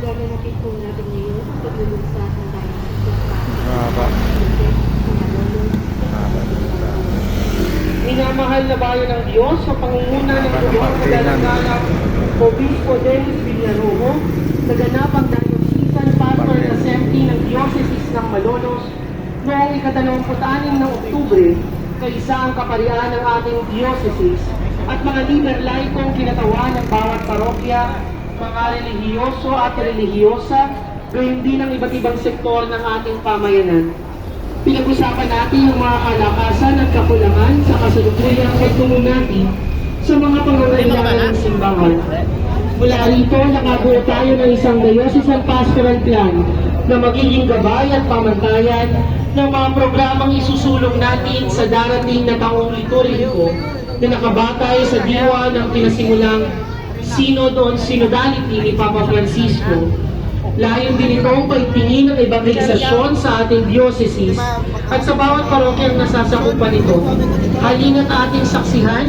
gaganapin po natin ngayon ang paglulunsad ng diocese Mahaba. Mahaba. Minamahal na bayan ng Diyos sa pangunguna ng Gobernador Kadalagalak, Obispo Dennis Villarojo, naganap ang Diocesan Pastoral Assembly ng Diocese ng Malolos noong ikatalawamput-anim ng Oktubre, kaisa ang kaparian ng ating diocese at mga liber laikong kinatawan ng bawat parokya, mga relihiyoso at relihiyosa, gayon din ang iba't ibang sektor ng ating pamayanan. Pinag-usapan natin yung mga kalakasan at kakulangan sa kasalukuyang pagtungo natin sa mga pangangailangan ng simbahan. Mula rito, nakabuo tayo ng isang diocesan pastoral plan na magiging gabay at pamantayan ng mga programang isusulong natin sa darating na taong liturhiko na nakabatay sa diwa ng pinasimulang Synod on Synodality ni Papa Francisco Layon din itong pagtingin ng evangelisasyon sa ating diocese at sa bawat parokyang nasasakupan nito. Halina't ating saksihan